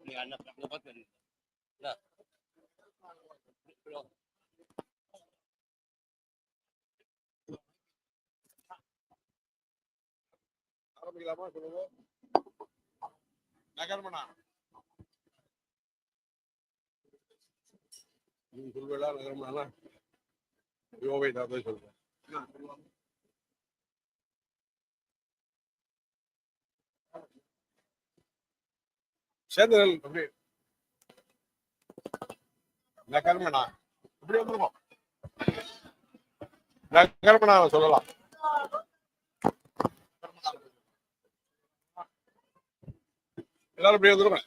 நீ அண்ணன் அங்க பார்த்து வரீங்க. இந்தா. இதோ. ஆரம்பிக்கலாமா சொல்லுங்க. நகர்மனா நீ சொல்வேடா நகர்மனா யோகை தான் சொல்றேன் சேர்ந்தல் அப்படி. நகர்மனா இப்படி வந்துருவோம். நகர்மனா சொல்லலாம். எல்லாரும் அப்படியே வந்துருவேன்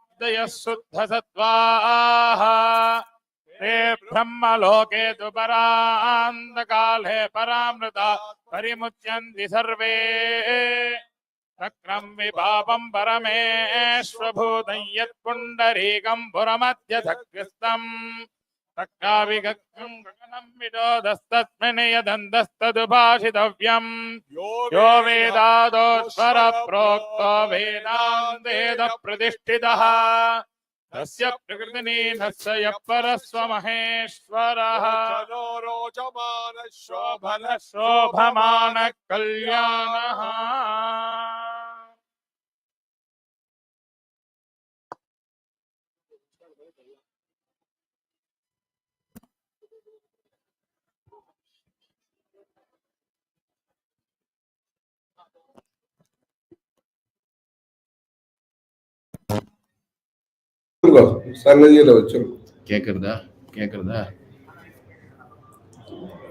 सन्न्यासयोगादयः शुद्धसत्त्वाः। ते ब्रह्मलोके तु परान्तकाले परामृता परिमुच्यन्ति सर्वे। चक्रं विपापं परमेश्वभूतं यत्पुण्डरीकं पुरमध्यधग्रस्तम् तक्काविगक्खम् गगनम् यो वेदादोत्पर प्रोक्तो वेदान्तेन प्रतिष्ठितः तस्य प्रकृतिनीधस्य यः परस्वमहेश्वरः। रोचमानशोभनशोभमानकल्याणः வச்சிருக்கோம் சன்னதியில வச்சிருக்கோம். கேக்குறதா? கேக்குறதா?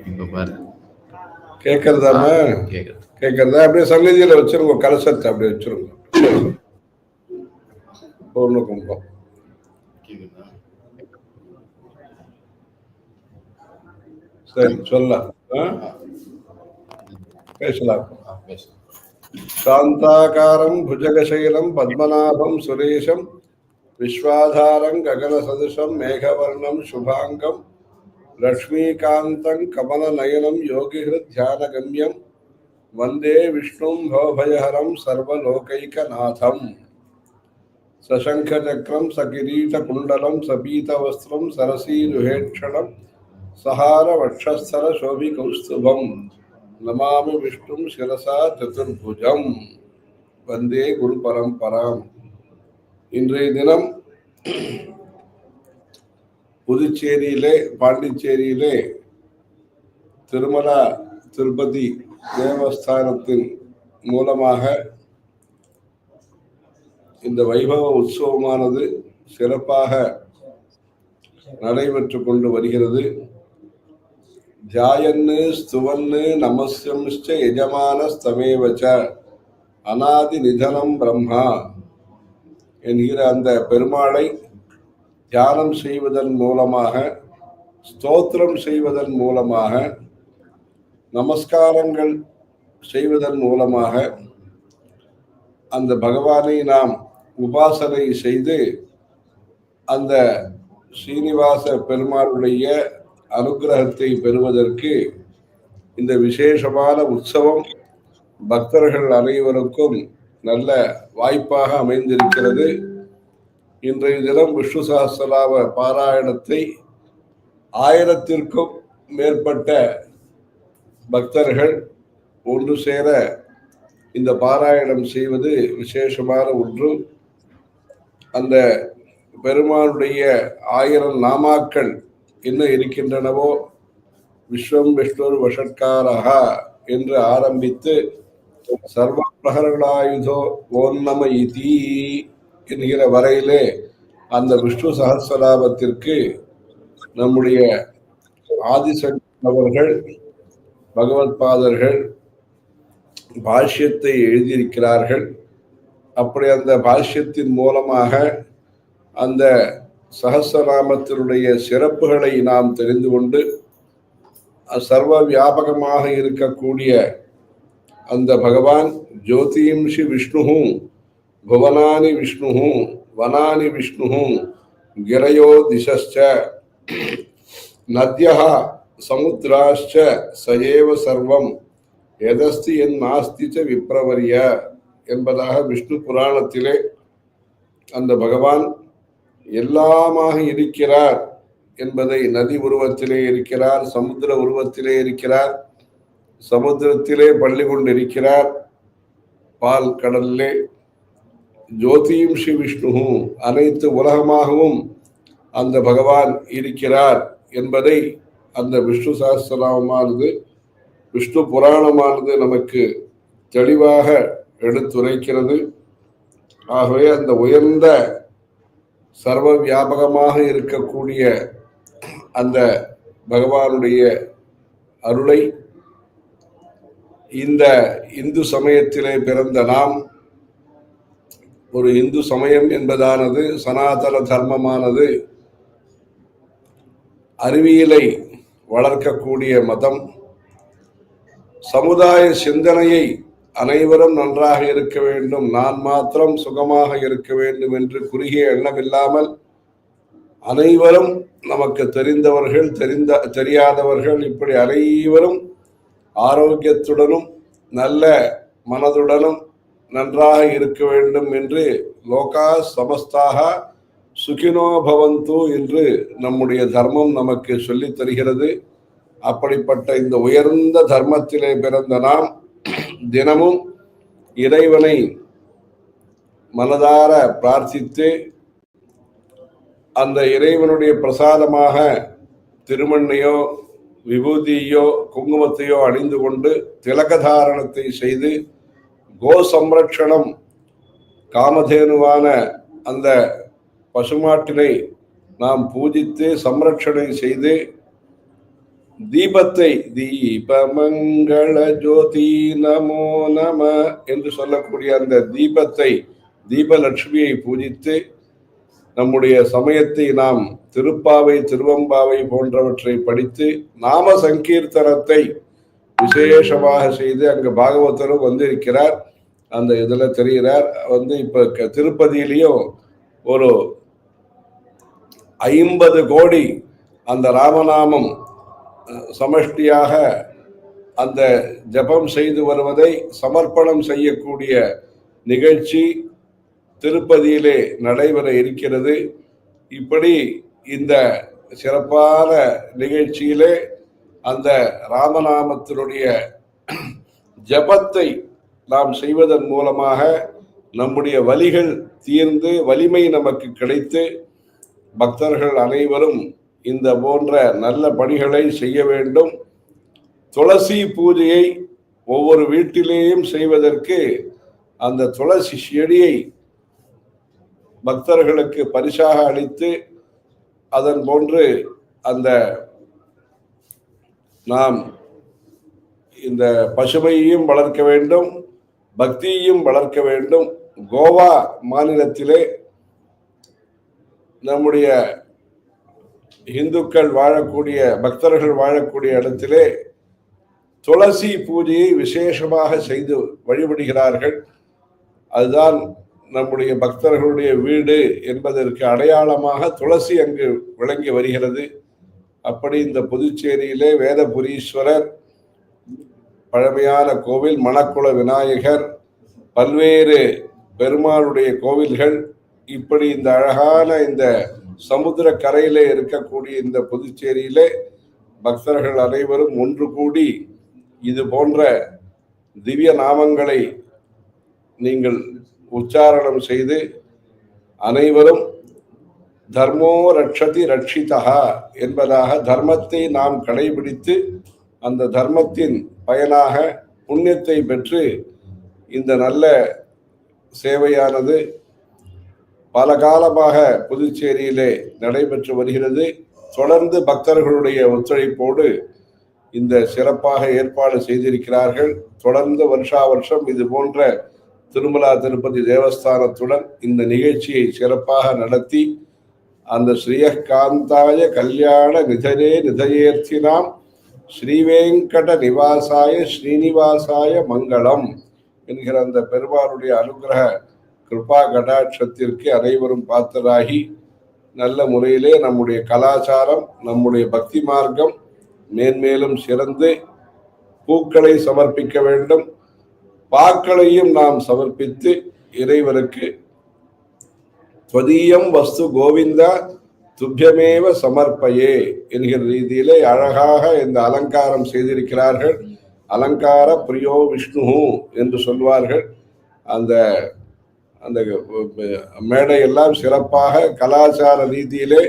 இப்ப பாரு. கேக்குறதாமா கேக்குறதா. அப்படியே சன்னதியில வச்சிருங்க கலசத்தை அப்படியே வச்சிருங்க பூர்ண கும்பம் சரி சொல்லலாம். பேசலாம். பேசலாம். சாந்தாகாரம் புஜகசைலம் பத்மநாபம் சுரேஷம் विश्वाधारं गगनसदृशं मेघवर्णं शुभाङ्गं लक्ष्मीकान्तं कमलनयनं योगिहृध्यानगम्यं वंदे विष्णुं भवभयहरं सर्वलोकैकनाथम्। सशङ्खचक्रं, सकिरीटकुण्डलं सबीतवस्त्रं सरसीरुहेक्षणं सहारवक्षस्थलशोभिकौस्तुभं नमामि विष्णुं शिरसा चतुर्भुजं वंदे गुरुपरम्पराम्। இன்றைய தினம் புதுச்சேரியிலே பாண்டிச்சேரியிலே திருமலா திருப்பதி தேவஸ்தானத்தின் மூலமாக இந்த வைபவ உற்சவமானது சிறப்பாக நடைபெற்று கொண்டு வருகிறது. ஜாயன்னு ஸ்துவன்னு நமஸ்யம்ச்ச எஜமானஸ்தமேவச்ச அநாதி நிதனம் பிரம்மா. என்கிற அந்த பெருமாளை தியானம் செய்வதன் மூலமாக ஸ்தோத்திரம் செய்வதன் மூலமாக நமஸ்காரங்கள் செய்வதன் மூலமாக அந்த பகவானை நாம் உபாசனை செய்து அந்த ஸ்ரீனிவாச பெருமாளுடைய அனுகிரகத்தை பெறுவதற்கு இந்த விசேஷமான உற்சவம் பக்தர்கள் அனைவருக்கும் நல்ல வாய்ப்பாக அமைந்திருக்கிறது. இன்றைய தினம் விஷ்ணு சகசிரநாம பாராயணத்தை ஆயிரத்திற்கும் மேற்பட்ட பக்தர்கள் ஒன்று சேர இந்த பாராயணம் செய்வது விசேஷமான ஒன்று. அந்த பெருமானுடைய ஆயிரம் நாமாக்கள் என்ன இருக்கின்றனவோ விஸ்வம் விஷ்ணு வஷட்காரஹா என்று ஆரம்பித்து சர்வ பிரகர்களாயுதோ ஓன்னம இதி என்கிற வரையிலே அந்த விஷ்ணு சகசிரநாமத்திற்கு நம்முடைய ஆதிசங்கர் அவர்கள் பகவத் பாதர்கள் பாஷ்யத்தை எழுதியிருக்கிறார்கள். அப்படி அந்த பாஷ்யத்தின் மூலமாக அந்த சகசிரநாமத்தினுடைய சிறப்புகளை நாம் தெரிந்து கொண்டு சர்வ வியாபகமாக இருக்கக்கூடிய அந்த பகவான் ஜோதிம்ஷி விஷ்ணு புவனானி விஷ்ணு வனானி விஷ்ணு கிரையோ திசஸ்ச நத்யா சமுத்திராஷ்ச சயேவ சர்வம் எதஸ்தி என் நாஸ்தி ச விப்ரவரிய என்பதாக விஷ்ணு புராணத்திலே அந்த பகவான் எல்லாமாக இருக்கிறார் என்பதை நதி உருவத்திலே இருக்கிறார் சமுத்திர உருவத்திலே இருக்கிறார். சமுத்திரத்திலே பள்ளி கொண்டிருக்கிறார் பால் கடலிலே. ஜோதியும் ஸ்ரீ விஷ்ணு அனைத்து உலகமாகவும் அந்த பகவான் இருக்கிறார் என்பதை அந்த விஷ்ணு சாஸ்திரமானது விஷ்ணு புராணமானது நமக்கு தெளிவாக எடுத்துரைக்கிறது. ஆகவே அந்த உயர்ந்த சர்வ வியாபகமாக இருக்கக்கூடிய அந்த பகவானுடைய அருளை இந்த இந்து சமயத்திலே பிறந்த நாம் ஒரு இந்து சமயம் என்பதானது சனாதன தர்மமானது அறிவியலை வளர்க்கக்கூடிய மதம். சமுதாய சிந்தனையை அனைவரும் நன்றாக இருக்க வேண்டும். நான் மாத்திரம் சுகமாக இருக்க வேண்டும் என்று குறுகிய எண்ணமில்லாமல் அனைவரும் நமக்கு தெரிந்தவர்கள் தெரிந்த தெரியாதவர்கள் இப்படி அனைவரும் ஆரோக்கியத்துடனும் நல்ல மனதுடனும் நன்றாக இருக்க வேண்டும் என்று லோகா சமஸ்தாக சுகினோ பவந்து என்று நம்முடைய தர்மம் நமக்கு சொல்லித் தருகிறது. அப்படிப்பட்ட இந்த உயர்ந்த தர்மத்திலே பிறந்த நாம் தினமும் இறைவனை மனதார பிரார்த்தித்து அந்த இறைவனுடைய பிரசாதமாக திருமண்ணையோ விபூதியோ குங்குமத்தையோ அணிந்து கொண்டு திலகதாரணத்தை செய்து கோ சம்ரட்சணம் காமதேனுவான அந்த பசுமாட்டினை நாம் பூஜித்து சம்ரட்சணை செய்து தீபத்தை தீபமங்கள ஜோதி நமோ நம என்று சொல்லக்கூடிய அந்த தீபத்தை தீபலட்சுமியை பூஜித்து நம்முடைய சமயத்தை நாம் திருப்பாவை திருவம்பாவை போன்றவற்றை படித்து நாம சங்கீர்த்தனத்தை விசேஷமாக செய்து அங்கு பாகவதரும் வந்திருக்கிறார். அந்த இதுல தெரிகிறார் வந்து இப்ப க- திருப்பதியிலையும் ஒரு ஐம்பது கோடி அந்த ராமநாமம் சமஷ்டியாக அந்த ஜபம் செய்து வருவதை சமர்ப்பணம் செய்யக்கூடிய நிகழ்ச்சி திருப்பதியிலே நடைபெற இருக்கிறது. இப்படி இந்த சிறப்பான நிகழ்ச்சியிலே அந்த ராமநாமத்தினுடைய ஜபத்தை நாம் செய்வதன் மூலமாக நம்முடைய வலிகள் தீர்ந்து வலிமை நமக்கு கிடைத்து பக்தர்கள் அனைவரும் இந்த போன்ற நல்ல பணிகளை செய்ய வேண்டும். துளசி பூஜையை ஒவ்வொரு வீட்டிலேயும் செய்வதற்கு அந்த துளசி செடியை பக்தர்களுக்கு பரிசாக அளித்து அதன் போன்று அந்த நாம் இந்த பசுமையையும் வளர்க்க வேண்டும் பக்தியையும் வளர்க்க வேண்டும். கோவா மாநிலத்திலே நம்முடைய இந்துக்கள் வாழக்கூடிய பக்தர்கள் வாழக்கூடிய இடத்திலே துளசி பூஜையை விசேஷமாக செய்து வழிபடுகிறார்கள். அதுதான் நம்முடைய பக்தர்களுடைய வீடு என்பதற்கு அடையாளமாக துளசி அங்கு விளங்கி வருகிறது. அப்படி இந்த புதுச்சேரியிலே வேதபுரீஸ்வரர் பழமையான கோவில் மணக்குள விநாயகர் பல்வேறு பெருமாளுடைய கோவில்கள் இப்படி இந்த அழகான இந்த சமுத்திர கரையிலே இருக்கக்கூடிய இந்த புதுச்சேரியிலே பக்தர்கள் அனைவரும் ஒன்று கூடி இது போன்ற திவ்ய நாமங்களை நீங்கள் உச்சாரணம் செய்து அனைவரும் தர்மோ ரட்சதி ரட்சிதா என்பதாக தர்மத்தை நாம் கடைபிடித்து அந்த தர்மத்தின் பயனாக புண்ணியத்தை பெற்று இந்த நல்ல சேவையானது பல காலமாக புதுச்சேரியிலே நடைபெற்று வருகிறது. தொடர்ந்து பக்தர்களுடைய ஒத்துழைப்போடு இந்த சிறப்பாக ஏற்பாடு செய்திருக்கிறார்கள். தொடர்ந்து வருஷா வருஷம் இது போன்ற திருமலா திருப்பதி தேவஸ்தானத்துடன் இந்த நிகழ்ச்சியை சிறப்பாக நடத்தி அந்த ஸ்ரீயகாந்தாய கல்யாண நிதரே நிதயேர்த்தினாம் ஸ்ரீவேங்கட நிவாசாய ஸ்ரீனிவாசாய மங்களம் என்கிற அந்த பெருமானுடைய அனுகிரக கிருபா கடாட்சத்திற்கு அனைவரும் பாத்தராகி நல்ல முறையிலே நம்முடைய கலாச்சாரம் நம்முடைய பக்தி மார்க்கம் மேன்மேலும் சிறந்து பூக்களை சமர்ப்பிக்க வேண்டும். பாக்களையும் நாம் சமர்ப்பித்து இறைவருக்கு ஸ்வதீயம் வஸ்து கோவிந்தா துப்பியமேவ சமர்ப்பையே என்கிற ரீதியிலே அழகாக இந்த அலங்காரம் செய்திருக்கிறார்கள். அலங்கார பிரியோ விஷ்ணு என்று சொல்வார்கள். அந்த அந்த மேடையெல்லாம் சிறப்பாக கலாச்சார ரீதியிலே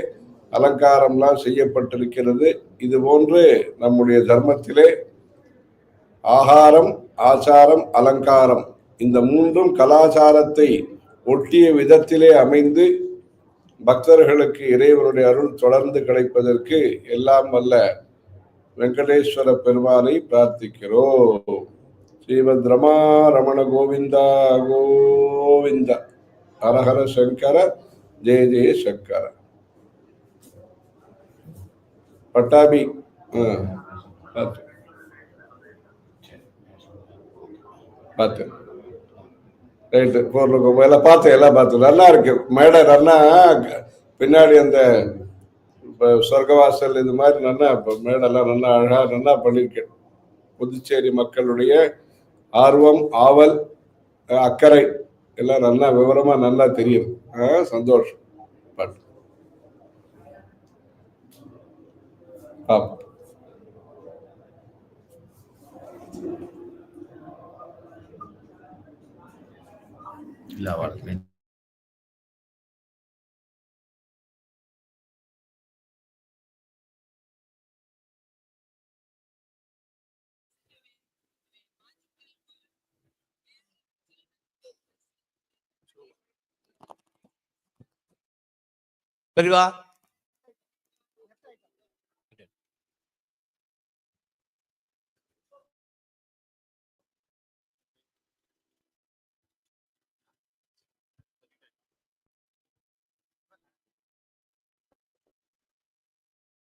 அலங்காரம்லாம் செய்யப்பட்டிருக்கிறது. இது போன்று நம்முடைய தர்மத்திலே ஆகாரம் ஆச்சாரம் அலங்காரம் இந்த மூன்றும் கலாச்சாரத்தை ஒட்டிய விதத்திலே அமைந்து பக்தர்களுக்கு இறைவனுடைய அருள் தொடர்ந்து கிடைப்பதற்கு எல்லாம் வல்ல வெங்கடேஸ்வர பெருமானை பிரார்த்திக்கிறோம். ஸ்ரீமத் ரமா ரமண கோவிந்தா. கோவிந்தா ஹரஹர சங்கர ஜெய ஜெய சங்கர. பட்டாபி ஆ, பார்த்து. ரைட்டு போர்லுக்கு எல்லாம் பார்த்து எல்லாம் பார்த்து. நல்லா இருக்கு. மேடை நல்லா பின்னாடி அந்த இப்போ சொர்க்கவாசல் இது மாதிரி நல்லா இப்போ மேடெல்லாம் நல்லா அழகாக நல்லா பண்ணியிருக்கேன் புதுச்சேரி மக்களுடைய ஆர்வம் ஆவல் அக்கறை எல்லாம் நல்லா விவரமாக நல்லா தெரியும் ஆ, சந்தோஷம். பாட்டு பாப்போம் lavarme परिवार